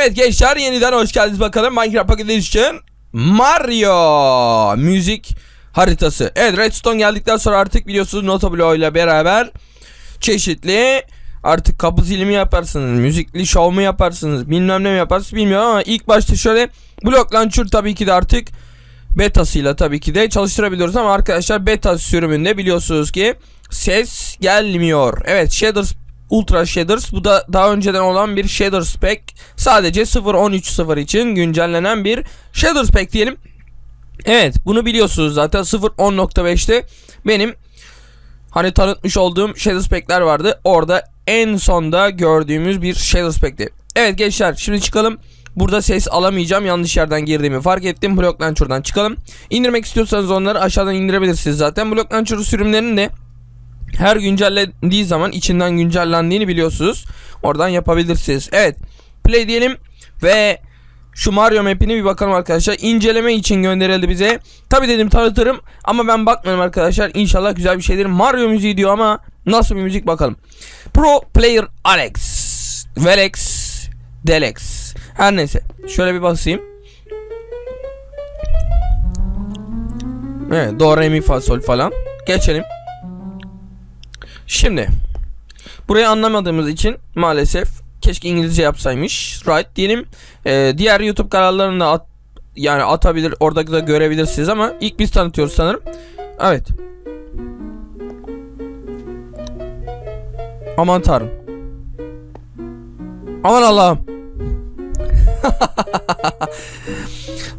Evet gençler yeniden hoş geldiniz bakalım Minecraft Pocket Edition Mario müzik haritası. Evet Redstone geldikten sonra artık biliyorsunuz Notoblo ile beraber çeşitli artık kapı zili mi yaparsınız, müzikli show mu yaparsınız, bilmem ne mi yaparsınız bilmiyorum ama ilk başta şöyle Block Launcher tabii ki de artık betasıyla tabii ki de çalıştırabiliyoruz ama arkadaşlar beta sürümünde biliyorsunuz ki ses gelmiyor. Evet shaders Ultra Shaders bu da daha önceden olan bir Shaders Pack. Sadece 0.13.0 için güncellenen bir Shaders Pack diyelim. Evet bunu biliyorsunuz zaten 0.10.5'te benim hani tanıtmış olduğum Shaders Pack'ler vardı. Orada en sonda gördüğümüz bir Shaders Pack'ti. Evet gençler şimdi çıkalım. Burada ses alamayacağım. Yanlış yerden girdiğimi fark ettim. Block Launcher'dan çıkalım. İndirmek istiyorsanız onları aşağıdan indirebilirsiniz zaten. Block Launcher sürümlerinin de her güncellendiği zaman içinden güncellendiğini biliyorsunuz. Oradan yapabilirsiniz. Evet. Play diyelim ve şu Mario map'ini bir bakalım arkadaşlar. İnceleme için gönderildi bize. Tabi dedim tanıtırım ama ben bakmıyorum arkadaşlar. İnşallah güzel bir şeydir. Mario müziği diyor ama nasıl bir müzik bakalım. Pro Player Alex. Velex. Delex. Her neyse. Şöyle bir basayım. Evet. Do, re, mi, fa, sol falan. Geçelim. Şimdi burayı anlamadığımız için maalesef keşke İngilizce yapsaymış. Right diyelim. Ee, diğer YouTube kanallarında at, yani atabilir orada da görebilirsiniz ama ilk biz tanıtıyoruz sanırım. Evet. Aman tanrım. Aman Allah'ım.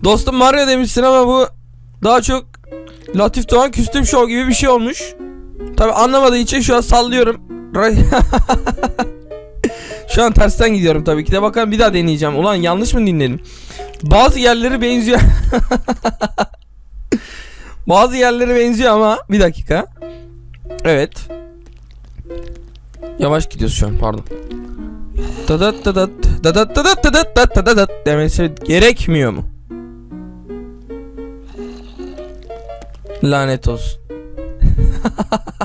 Dostum Mario demişsin ama bu daha çok Latif Doğan Küstüm Show gibi bir şey olmuş. Tabi anlamadığı için şu an sallıyorum. şu an tersten gidiyorum tabii ki de. Bakalım bir daha deneyeceğim. Ulan yanlış mı dinledim? Bazı yerleri benziyor. Bazı yerleri benziyor ama bir dakika. Evet. Yavaş gidiyoruz şu an pardon. Dadat dadat dadat dadat dadat dadat dadat demesi gerekmiyor mu? Lanet olsun.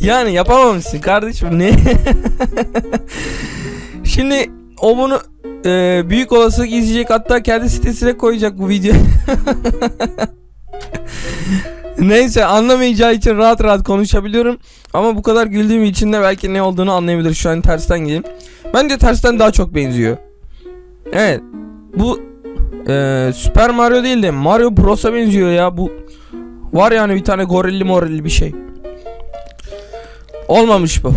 yani yapamamışsın kardeşim ne? Şimdi o bunu e, büyük olasılık izleyecek hatta kendi sitesine koyacak bu video. Neyse anlamayacağı için rahat rahat konuşabiliyorum. Ama bu kadar güldüğüm için de belki ne olduğunu anlayabilir. Şu an tersten gideyim. Bence tersten daha çok benziyor. Evet. Bu e, Super Mario değil de Mario Bros'a benziyor ya. Bu var yani bir tane gorilli morilli bir şey. Olmamış bu.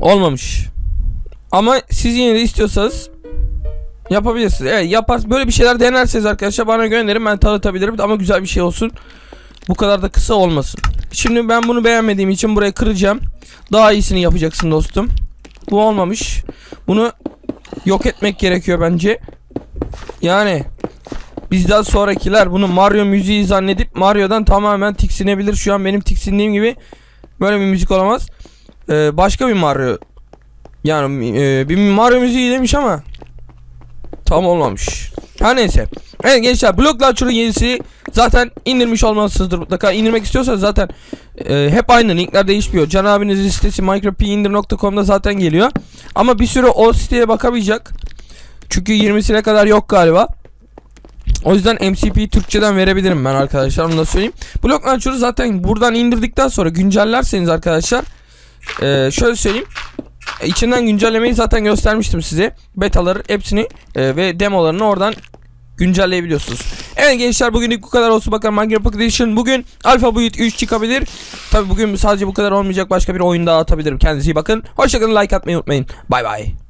Olmamış. Ama siz yine de istiyorsanız yapabilirsiniz. Evet yapar böyle bir şeyler denerseniz arkadaşlar bana gönderin ben tanıtabilirim ama güzel bir şey olsun. Bu kadar da kısa olmasın. Şimdi ben bunu beğenmediğim için buraya kıracağım. Daha iyisini yapacaksın dostum. Bu olmamış. Bunu yok etmek gerekiyor bence. Yani bizden sonrakiler bunu Mario müziği zannedip Mario'dan tamamen tiksinebilir. Şu an benim tiksindiğim gibi böyle bir müzik olamaz. Ee, başka bir Mario yani e, bir Mario müziği demiş ama tam olmamış. Her neyse. Evet gençler Block Launcher'ın yenisi zaten indirmiş olmalısınızdır mutlaka. İndirmek istiyorsanız zaten e, hep aynı linkler değişmiyor. Can abinizin sitesi minecraftpindir.com'da zaten geliyor. Ama bir süre o siteye bakamayacak. Çünkü 20'sine kadar yok galiba. O yüzden MCP Türkçeden verebilirim ben arkadaşlar onu da söyleyeyim. Block Launcher'ı zaten buradan indirdikten sonra güncellerseniz arkadaşlar e, şöyle söyleyeyim. E, İçinden güncellemeyi zaten göstermiştim size. Betaları hepsini e, ve demolarını oradan güncelleyebiliyorsunuz. Evet gençler bugünlük bu kadar olsun bakalım Minecraft Edition bugün Alpha Boyut 3 çıkabilir. Tabi bugün sadece bu kadar olmayacak başka bir oyun daha atabilirim. Kendinize iyi bakın. Hoşçakalın like atmayı unutmayın. Bay bay.